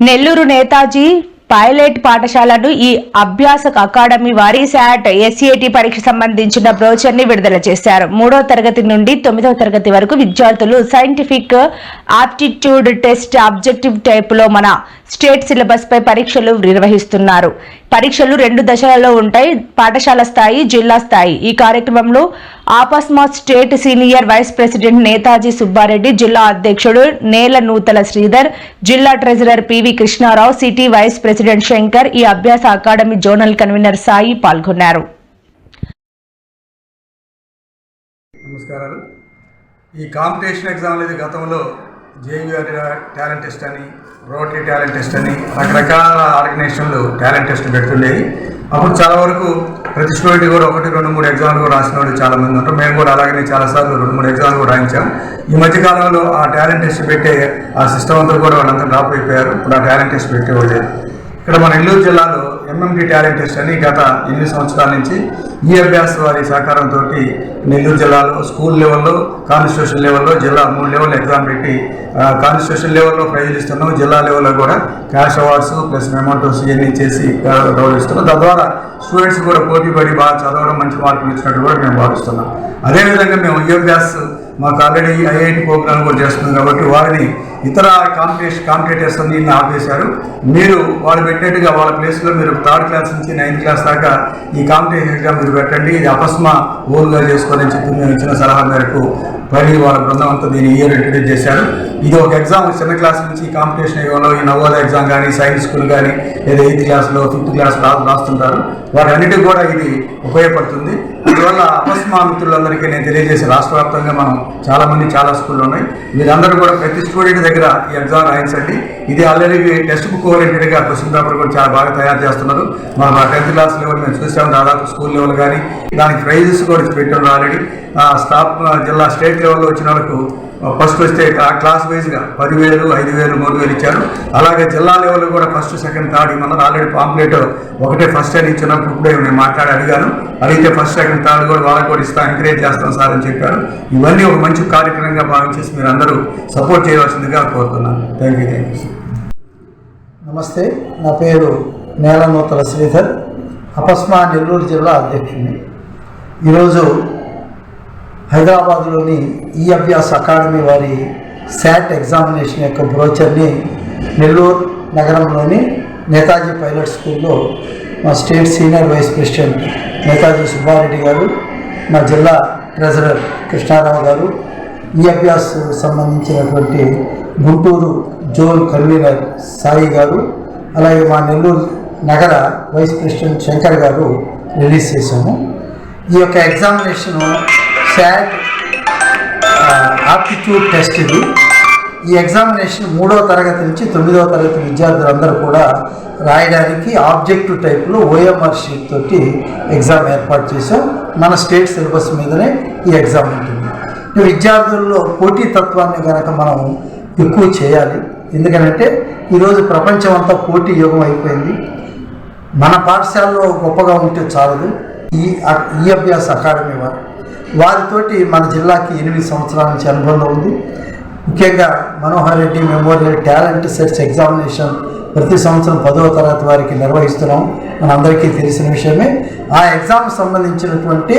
Nellore Netaji pilot పాఠశాలను ఈ Abhyasa academy వారి శాట్ ఎస్ఏటి పరీక్ష సంబంధించిన బ్రోచర్ని విడుదల చేశారు. మూడో తరగతి నుండి తొమ్మిదవ తరగతి వరకు విద్యార్థులు సైంటిఫిక్ ఆప్టిట్యూడ్ టెస్ట్ ఆబ్జెక్టివ్ టైప్లో మన స్టేట్ సిలబస్ పై పరీక్షలు నిర్వహిస్తున్నారు. పరీక్షలు రెండు దశలలో ఉంటాయి. పాఠశాల స్థాయి జిల్లా స్థాయి. ఈ కార్యక్రమంలో ఆపస్మా state senior vice president Netaji Subbareddy జిల్లా అధ్యక్షుడు నేల నూతల శ్రీధర్ జిల్లా treasurer PV Krishnarao city vice president Shankar ఈ Abhyasa academy zonal convener Sai పాల్గొన్నారు. నమస్కారాలు. ఈ కాంపిటీషన్ ఎగ్జామ్ అనేది గతంలో జేవిఆర్ టాలెంట్ టెస్ట్ అని రోటరీ టాలెంట్ టెస్ట్ అని రకరకాల ఆర్గనైజేషన్లు టాలెంట్ టెస్ట్ పెడుతుండేవి. అప్పుడు చాలా వరకు ప్రతి స్టూడెంట్ కూడా ఒకటి రెండు మూడు ఎగ్జామ్లు కూడా రాసిన వాళ్ళు చాలా మంది ఉంటారు. మేము కూడా అలాగనే చాలాసార్లు రెండు మూడు ఎగ్జామ్లు కూడా రాయించాం. ఈ మధ్య కాలంలో ఆ టాలెంట్ టెస్ట్ పెట్టే ఆ సిస్టమ్ అంతా కూడా వాళ్ళంతా డ్రాప్ అయిపోయారు. ఇప్పుడు ఆ టాలెంట్ టెస్ట్ పెట్టేవాళ్ళు లేదు. ఇక్కడ మన నెల్లూరు జిల్లాలో ఎంఎండి టాలెంట్ టెస్ట్ అని గత ఎనిమిది సంవత్సరాల నుంచి ఈ అభ్యాస వారి సహకారంతో నెల్లూరు జిల్లాలో స్కూల్ లెవెల్లో కాన్స్టిట్యూషన్ లెవెల్లో జిల్లా మూడు లెవెల్ ఎగ్జామ్ పెట్టి కాన్స్టిట్యూషన్ లెవెల్లో ప్రైజులు ఇస్తున్నాం జిల్లా లెవెల్లో కూడా క్యాష్ అవార్డ్స్ ప్లస్ మెమోటోస్ ఇవన్నీ చేసి గౌరవిస్తున్నాం తద్వారా స్టూడెంట్స్ కూడా పోటీ పడి బాగా చదవడం మంచి మార్కులు ఇచ్చినట్టు కూడా మేము భావిస్తున్నాం అదేవిధంగా మేము ఈ అభ్యాస్ మాకు ఆల్రెడీ ఐఐటి ప్రోగ్రామ్ కూడా చేస్తున్నాం కాబట్టి వారిని ఇతర కాంపిటీషన్ కాంపిటేటర్స్ అన్ని ఆపేశారు. మీరు వాళ్ళు పెట్టినట్టుగా వాళ్ళ ప్లేస్లో మీరు థర్డ్ క్లాస్ నుంచి నైన్త్ క్లాస్ దాకా ఈ కాంపిటేషన్ ఎగ్జామ్ మీరు పెట్టండి. ఇది అపస్మా ఓన్గా చేసుకోవాలని చెప్పి మేము ఇచ్చిన సలహా మేరకు పడి వాళ్ళ బృందం అంతా దీన్ని ఇయర్ ఇంట్రడ్యూస్ చేశారు. ఇది ఒక ఎగ్జామ్ చిన్న క్లాస్ నుంచి కాంపిటీషన్ ఎగ్జామ్లో ఈ నవోదయ ఎగ్జామ్ కానీ సైన్స్ స్కూల్ కానీ లేదా ఎయిత్ క్లాస్లో ఫిఫ్త్ క్లాస్ రాస్తుంటారు. వాటన్నిటికి కూడా ఇది ఉపయోగపడుతుంది. అందువల్ల అపస్మా మిత్రులందరికీ నేను తెలియజేసి రాష్ట్ర వ్యాప్తంగా మనం చాలామంది చాలా స్కూళ్ళు ఉన్నాయి. మీరందరూ కూడా ప్రతి స్టూడెంట్ దగ్గర ఈ ఎగ్జామ్ రాయించండి. ఇది ఆల్రెడీ టెక్స్ట్ బుక్ ఓరియంటెడ్గా క్వశ్చన్ పేపర్ కూడా చాలా బాగా తయారు చేస్తున్నారు. మనం మా టెన్త్ క్లాస్ లెవెల్ మేము చూసాము దాదాపు స్కూల్ లెవెల్ కానీ దానికి ప్రైజెస్ కూడా పెట్టారు ఆల్రెడీ స్టాఫ్ జిల్లా స్టేట్ లెవెల్లో వచ్చిన వాళ్ళకు ఫస్ట్ వస్తే ఆ క్లాస్ వైజ్గా పదివేలు ఐదు వేలు మూడు వేలు ఇచ్చారు. అలాగే జిల్లా లెవెల్లో కూడా ఫస్ట్ సెకండ్ థర్డ్ ఇమ్మన్నారు ఆల్రెడీ పాంప్లెట్ ఒకటే ఫస్ట్ అని ఇచ్చినప్పుడు కూడా నేను మాట్లాడి అడిగాను. అడిగితే ఫస్ట్ సెకండ్ థర్డ్ కూడా వాళ్ళకి కూడా ఇస్తాం ఎంకరేజ్ చేస్తాం సార్ అని చెప్పారు. ఇవన్నీ ఒక మంచి కార్యక్రమంగా భావించేసి మీరు అందరూ సపోర్ట్ చేయవలసిందిగా కోరుతున్నాను. థ్యాంక్ యూ థ్యాంక్ యూ నమస్తే నా పేరు నేలనూతల శ్రీధర్ అపస్మా నెల్లూరు జిల్లా అధ్యక్షుడిని. ఈరోజు హైదరాబాద్లోని ఈ అభ్యాస్ అకాడమీ వారి శాట్ ఎగ్జామినేషన్ యొక్క బ్రోచర్ని నెల్లూరు నగరంలోని నేతాజీ పైలట్ స్కూల్లో మా state senior vice president Netaji Subbareddy garu మా జిల్లా ట్రెజరర్ కృష్ణారావు గారు ఈ అభ్యాస్ సంబంధించినటువంటి గుంటూరు జోన్ కన్వీనర్ సాయి గారు అలాగే మా నెల్లూరు నగర వైస్ ప్రెసిడెంట్ శంకర్ గారు రిలీజ్ చేశాము. ఈ యొక్క ఎగ్జామినేషన్ శాట్ ఆప్టిట్యూడ్ టెస్ట్ ఇది. ఈ ఎగ్జామినేషన్ మూడో తరగతి నుంచి తొమ్మిదవ తరగతి విద్యార్థులందరూ కూడా రాయడానికి ఆబ్జెక్టివ్ టైప్లో ఓఎంఆర్ షీట్ తోటి ఎగ్జామ్ ఏర్పాటు చేసాం మన స్టేట్ సిలబస్ మీదనే ఈ ఎగ్జామ్ ఉంటుంది. ఈ విద్యార్థుల్లో పోటీతత్వాన్ని కనుక మనం ఎక్కువ చేయాలి. ఎందుకంటే ఈరోజు ప్రపంచం అంతా పోటీ యుగం అయిపోయింది. మన పాఠశాలలో గొప్పగా ఉంటే చాలదు. ఈ ఈ అభ్యాస అకాడమీ వారు. వారితోటి మన జిల్లాకి ఎనిమిది సంవత్సరాల నుంచి అనుబంధం ఉంది. ముఖ్యంగా Manohar Reddy memorial talent search examination ప్రతి సంవత్సరం పదవ తరగతి వారికి నిర్వహిస్తున్నాం. మనందరికీ తెలిసిన విషయమే. ఆ ఎగ్జామ్ సంబంధించినటువంటి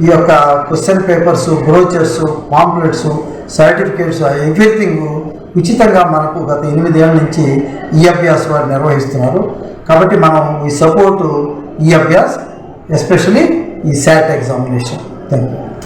ఈ యొక్క question papers brochures pamphlets certificates everything ఉచితంగా మనకు గత ఎనిమిదేళ్ళ నుంచి ఈ అభ్యాస్ వారు నిర్వహిస్తున్నారు. కాబట్టి మనం ఈ సపోర్టు ఈ అభ్యాస్ ఎస్పెషలీ ఈ శాట్ ఎగ్జామినేషన్ థ్యాంక్ యూ